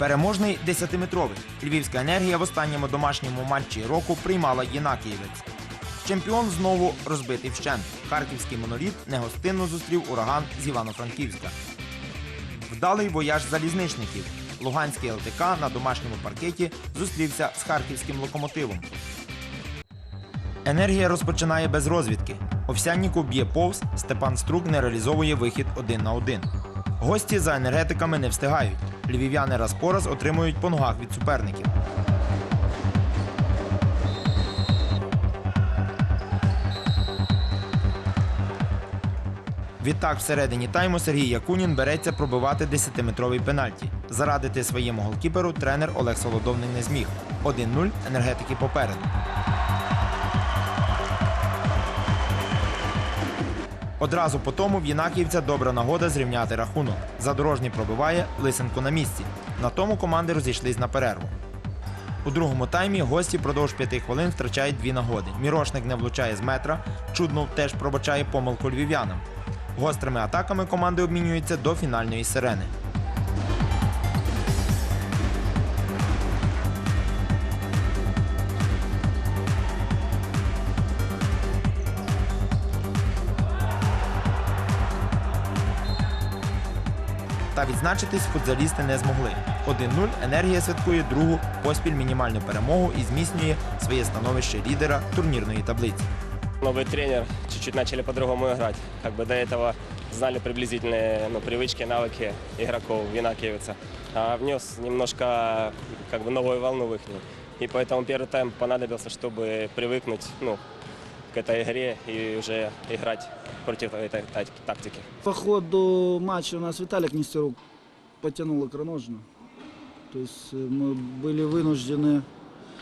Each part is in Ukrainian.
Переможний 10-метровий. Львівська енергія в останньому домашньому матчі року приймала Єнакієвець. Чемпіон знову розбитий вщент. Харківський моноліт негостинно зустрів ураган з Івано-Франківська. Вдалий вояж залізничників. Луганський ЛТК на домашньому паркеті зустрівся з харківським локомотивом. Енергія розпочинає без розвідки. Овсянніку б'є повз, Степан Струк не реалізовує вихід один на один. Гості за енергетиками не встигають. Львів'яни раз по раз отримують по ногах від суперників. Відтак, всередині тайму Сергій Якунін береться пробивати 10-метровий пенальті. Зарадити своєму голкіперу тренер Олег Солодовник не зміг. 1-0 енергетики попереду. Одразу по тому в Єнаківця добра нагода зрівняти рахунок. Задорожній пробиває Лисенко на місці. На тому команди розійшлись на перерву. У другому таймі гості продовж п'яти хвилин втрачають дві нагоди. Мірошник не влучає з метра, Чуднов теж пробачає помилку львів'янам. Гострими атаками команди обмінюються до фінальної сирени. Та відзначитись футзалісти не змогли. 1-0 енергія святкує другу поспіль мінімальну перемогу і зміцнює своє становище лідера турнірної таблиці. Новый тренер, чуть-чуть начали по-другому играть. Как бы до этого знали приблизительные ну, привычки, навыки игроков Винакиевица. А внес немножко как бы новую волну в их. И поэтому первый тайм понадобился, чтобы привыкнуть ну, к этой игре и уже играть против этой та- тактики. По ходу матча у нас Виталик Нестерук потянул икроножную. То есть э, мы были вынуждены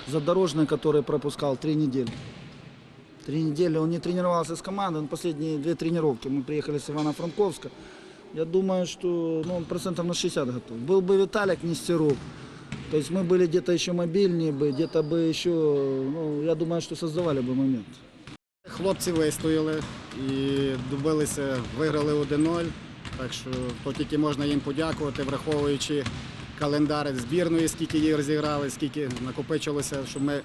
задорожный, который пропускал три недели. Три недели он не тренировался с командой, но последние две тренировки мы приехали с Ивано-Франковска. Я думаю, что ну, он процентов на 60 готов. Был бы Виталик Нестерук, то есть мы были где-то еще мобильнее бы, где-то бы еще, ну, я думаю, что создавали бы момент. Хлопці вистояли і добилися, виграли 1-0. Так що то тільки можна їм подякувати, враховуючи календар збірної, скільки її розіграли, скільки накопичилося, щоб ми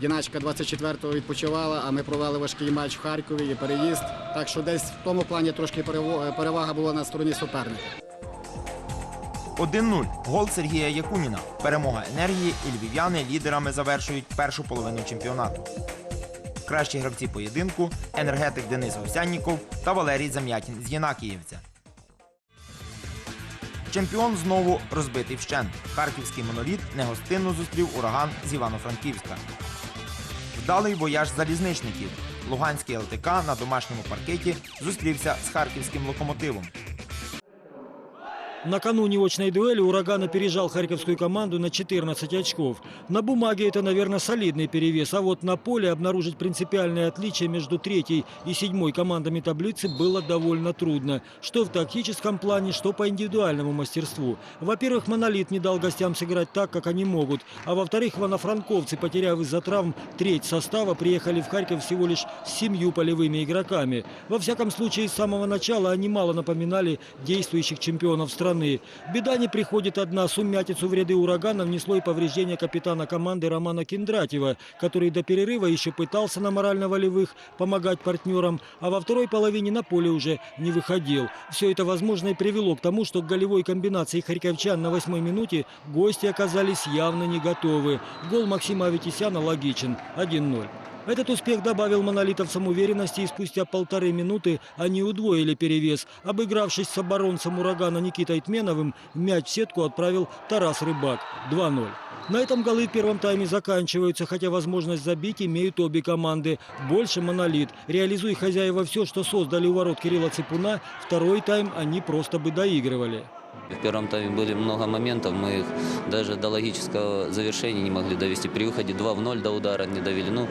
Єначка 24-го відпочивала, а ми провели важкий матч в Харкові і переїзд. Так що десь в тому плані трошки перевага була на стороні суперника. 1-0. Гол Сергія Якуніна. Перемога енергії і львів'яни лідерами завершують першу половину чемпіонату. Кращі гравці поєдинку енергетик Денис Овсянніков та Валерій Зам'ятін з Єнакіївця. Чемпіон знову розбитий вщент. Харківський моноліт негостинно зустрів ураган з Івано-Франківська. Вдалий вояж залізничників. Луганський ЛТК на домашньому паркеті зустрівся з харківським локомотивом. Накануне очной дуэли «Ураган» опережал харьковскую команду на 14 очков. На бумаге это, наверное, солидный перевес, а вот на поле обнаружить принципиальное отличие между третьей и седьмой командами таблицы было довольно трудно. Что в тактическом плане, что по индивидуальному мастерству. Во-первых, «Монолит» не дал гостям сыграть так, как они могут. А во-вторых, ванофранковцы, потеряв из-за травм треть состава, приехали в Харьков всего лишь с семью полевыми игроками. Во всяком случае, с самого начала они мало напоминали действующих чемпионов страны. Беда не приходит одна. Сумятицу в ряды урагана внесло и повреждение капитана команды Романа Кендратьева, который до перерыва еще пытался на морально-волевых помогать партнерам, а во второй половине на поле уже не выходил. Все это, возможно, и привело к тому, что к голевой комбинации харьковчан на восьмой минуте гости оказались явно не готовы. Гол Максима Аветисяна логичен. 1-0. Этот успех добавил монолитовцам уверенности, и спустя полторы минуты они удвоили перевес. Обыгравшись с оборонцем урагана Никитой Тменовым, мяч в сетку отправил Тарас Рыбак. 2-0. На этом голы в первом тайме заканчиваются, хотя возможность забить имеют обе команды. Больше монолит. Реализуя хозяева все, что создали у ворот Кирилла Цыпуна, второй тайм они просто бы доигрывали. В первом тайме были много моментов, мы их даже до логического завершения не могли довести. При выходе 2 в 0 до удара не довели. Ну,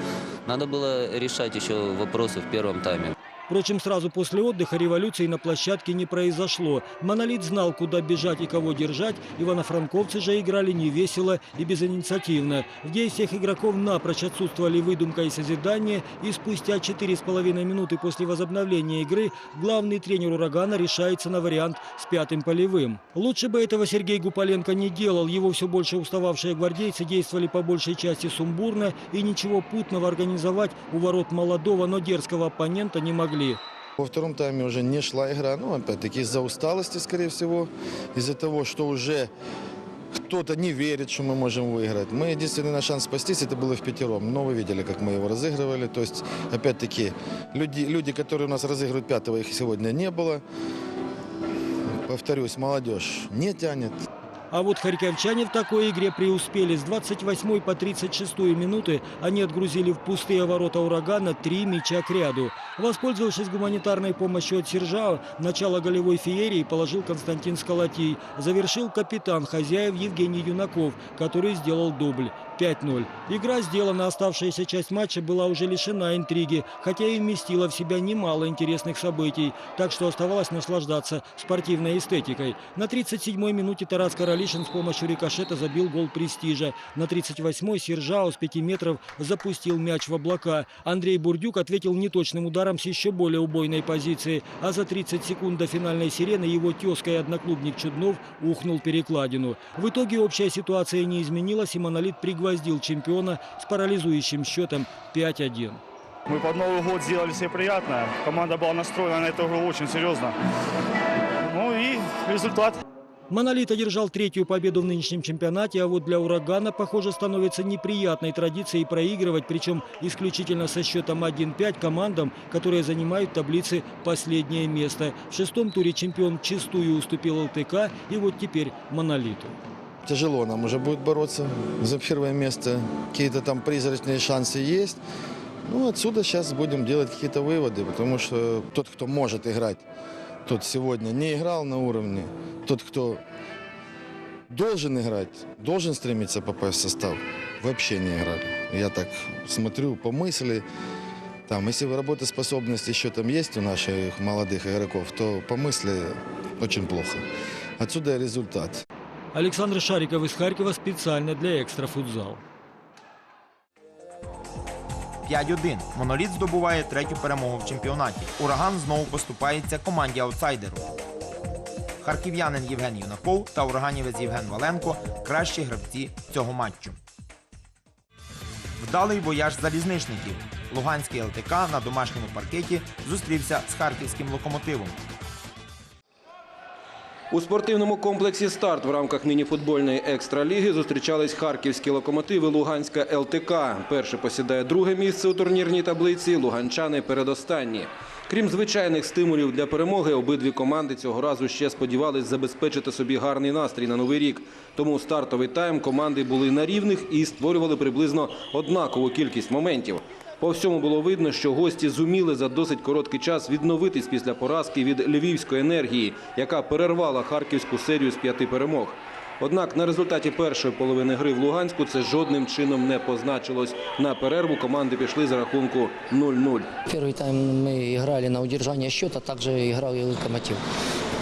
надо было решать еще вопросы в первом тайме. Впрочем, сразу после отдыха революции на площадке не произошло. «Монолит» знал, куда бежать и кого держать. Ивано-франковцы же играли невесело и безинициативно. В действиях игроков напрочь отсутствовали выдумка и созидание. И спустя 4,5 минуты после возобновления игры главный тренер «Урагана» решается на вариант с пятым полевым. Лучше бы этого Сергей Гуполенко не делал. Его все больше устававшие гвардейцы действовали по большей части сумбурно и ничего путного организовать у ворот молодого, но дерзкого оппонента не могли. Во втором тайме уже не шла игра, ну, опять-таки, из-за усталости, скорее всего, из-за того, что уже кто-то не верит, что мы можем выиграть. Мы единственный наш шанс спастись, это было в пятером. Но вы видели, как мы его разыгрывали. То есть, опять-таки, люди, люди, которые у нас разыгрывают пятого, их сегодня не было. Повторюсь, молодежь не тянет. А вот харьковчане в такой игре преуспели. С 28 по 36 минуты они отгрузили в пустые ворота «Урагана» три мяча к ряду. Воспользовавшись гуманитарной помощью от Сержао, начало голевой феерии положил Константин Сколотий. Завершил капитан хозяев Евгений Юнаков, который сделал дубль. 5-0. Игра сделана, оставшаяся часть матча была уже лишена интриги, хотя и вместила в себя немало интересных событий, так что оставалось наслаждаться спортивной эстетикой. На 37-й минуте Тарас Каралишин с помощью рикошета забил гол престижа. На 38-й Сержао с 5 метров запустил мяч в облака. Андрей Бурдюк ответил неточным ударом с еще более убойной позиции, а за 30 секунд до финальной сирены его тезка и одноклубник Чуднов ухнул перекладину. В итоге общая ситуация не изменилась, и «Монолит» пригвоздил чемпиона с парализующим счетом 5-1. Мы под Новый год сделали себе приятное. Команда была настроена на эту игру очень серьезно. Ну и результат. «Монолит» одержал третью победу в нынешнем чемпионате, а вот для «Урагана», похоже, становится неприятной традицией проигрывать, причем исключительно со счетом 1-5 командам, которые занимают в таблице последнее место. В шестом туре чемпион чистую уступил ЛТК, и вот теперь «Монолиту». Тяжело нам уже будет бороться за первое место. Какие-то там призрачные шансы есть. Ну, отсюда сейчас будем делать какие-то выводы, потому что тот, кто может играть, тот сегодня не играл на уровне. Тот, кто должен играть, должен стремиться попасть в состав, вообще не играли. Я так смотрю по мысли, там, если работоспособность еще там есть у наших молодых игроков, то по мысли очень плохо. Отсюда результат. Александр Шариков из Харькова специально для «Экстрафутзал». 5-1. Моноліт здобуває третю перемогу в чемпіонаті. Ураган знову поступається команді аутсайдеру. Харків'янин Євген Юнаков та ураганівець Євген Валенко кращі гравці цього матчу. Вдалий вояж залізничників. Луганський ЛТК на домашньому паркеті зустрівся з харківським локомотивом. У спортивному комплексі «Старт» в рамках мініфутбольної екстраліги зустрічались харківські локомотиви Луганська ЛТК. Перший посідає друге місце у турнірній таблиці, луганчани передостанні. Крім звичайних стимулів для перемоги, обидві команди цього разу ще сподівались забезпечити собі гарний настрій на новий рік. Тому стартовий тайм команди були на рівних і створювали приблизно однакову кількість моментів. По всьому було видно, що гості зуміли за досить короткий час відновитись після поразки від львівської енергії, яка перервала харківську серію з п'яти перемог. Однак на результаті першої половини гри в Луганську це жодним чином не позначилось. На перерву команди пішли за рахунку 0-0. Первый тайм мы играли на удержание счета, также играл и Локомотив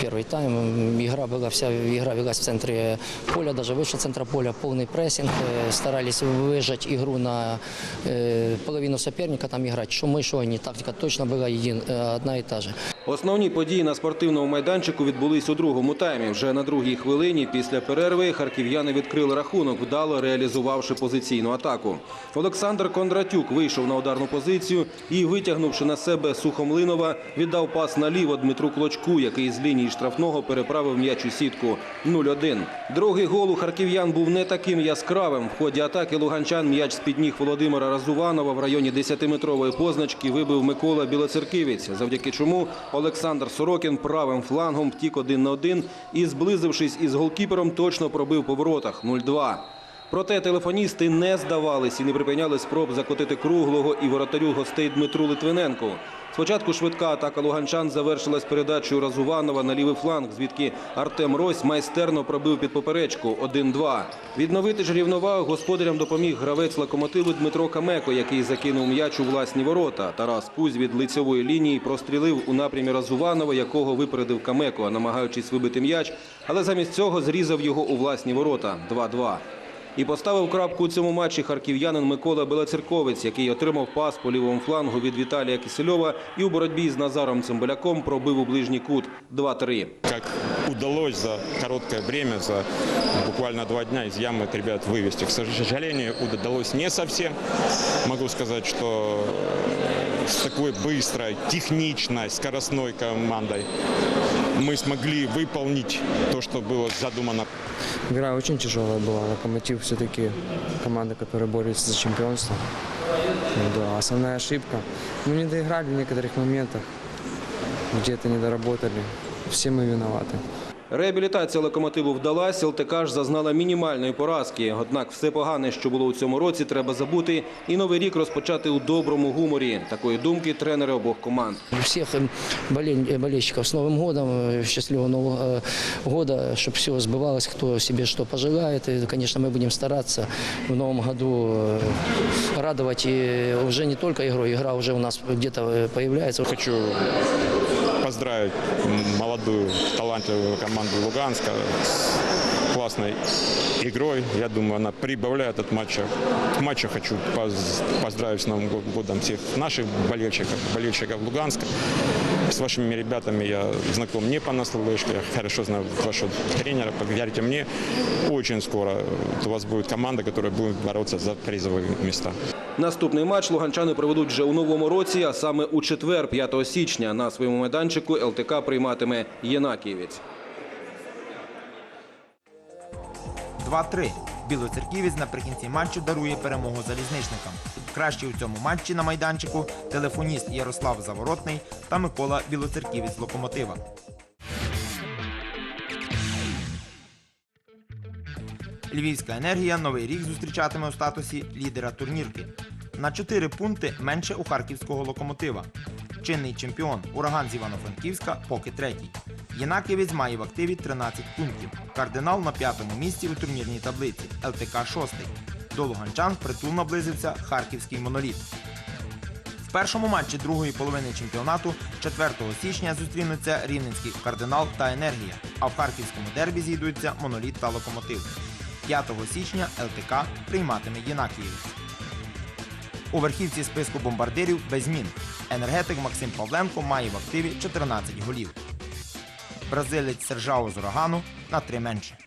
Первый тайм м, игра была вся игра велась в центре поля, даже выше центра поля, полный прессинг, э, старались выжать игру на э, половину соперника там играть. Что мы, что они, тактика точно была един, э, одна и та же. Основні події на спортивному майданчику відбулись у другому таймі. Вже на другій хвилині після перерви харків'яни відкрили рахунок, вдало реалізувавши позиційну атаку. Олександр Кондратюк вийшов на ударну позицію і, витягнувши на себе Сухомлинова, віддав пас наліво Дмитру Клочку, який з лінії штрафного переправив м'яч у сітку 0-1. Другий гол у харків'ян був не таким яскравим. В ході атаки луганчан м'яч з-під ніг Володимира Разуванова в районі 10-метрової позначки вибив Микола Білоцерківець, завдяки чому Олександр Сорокін правим флангом втік один на один і, зблизившись із голкіпером, точно пробив по воротах 0-2. Проте телефоністи не здавались і не припиняли спроб закотити круглого і воротарю гостей Дмитру Литвиненку. Спочатку швидка атака луганчан завершилась передачею Разуванова на лівий фланг, звідки Артем Рось майстерно пробив під поперечку 1-2. Відновити ж рівновагу господарям допоміг гравець локомотиву Дмитро Камеко, який закинув м'яч у власні ворота. Тарас Кузь від лицьової лінії прострілив у напрямі Разуванова, якого випередив Камеко, намагаючись вибити м'яч, але замість цього зрізав його у власні ворота 2-2. І поставив крапку у цьому матчі харків'янин Микола Белоцерковець, який отримав пас по лівому флангу від Віталія Кисельова і у боротьбі з Назаром Цимбаляком пробив у ближній кут 2-3. как удалось за короткое время, за буквально два дня из ямы от ребят вывести. К сожалению, удалось не совсем. Могу сказать, что э, с такой быстрой, техничной, скоростной командой мы смогли выполнить то, что было задумано. Игра очень тяжелая была. Локомотив все-таки команда, которая борется за чемпионство. Да, основная ошибка. Мы не доиграли в некоторых моментах. Где-то не доработали. Все мы виноваты. Реабілітація локомотиву вдалась, ЛТК ж зазнала мінімальної поразки. Однак все погане, що було у цьому році, треба забути і новий рік розпочати у доброму гуморі. Такої думки тренери обох команд. Всех э, болель- э, болельщиков с Новым годом, э, счастливого Нового э, года, чтобы все сбывалось, кто себе что пожелает. И, конечно, мы будем стараться в новом году э, радовать и уже не только игрой, игра уже у нас где-то э, появляется. Хочу поздравить молодую талантливую команду Луганска классной игрой. Я думаю, она прибавляет от матча. К матчу хочу поз- поздравить с Новым го- годом всех наших болельщиков, болельщиков Луганска. С вашими ребятами я знаком не понаслышке, я хорошо знаю вашего тренера. Поверьте мне, очень скоро у вас будет команда, которая будет бороться за призовые места. Наступний матч луганчани проведуть вже у новому році, а саме у четвер, 5 січня. На своєму майданчику ЛТК прийматиме Єнакієвець. 2-3. Білоцерківець наприкінці матчу дарує перемогу залізничникам. Кращі у цьому матчі на майданчику телефоніст Ярослав Заворотний та Микола Білоцерківець Локомотива. Львівська енергія новий рік зустрічатиме у статусі лідера турнірки. На 4 пункти менше у харківського локомотива. Чинний чемпіон ураган з Івано-Франківська поки третій. Єнаківець має в активі 13 пунктів. Кардинал на п'ятому місці у турнірній таблиці. ЛТК шостий. До луганчан впритул наблизився харківський моноліт. В першому матчі другої половини чемпіонату 4 січня зустрінуться рівненський кардинал та енергія, а в харківському дербі зійдуться моноліт та локомотив. 5 січня ЛТК прийматиме Єнакіївець. У верхівці списку бомбардирів без змін. Енергетик Максим Павленко має в активі 14 голів. Бразилець Сержао з урагану на три менше.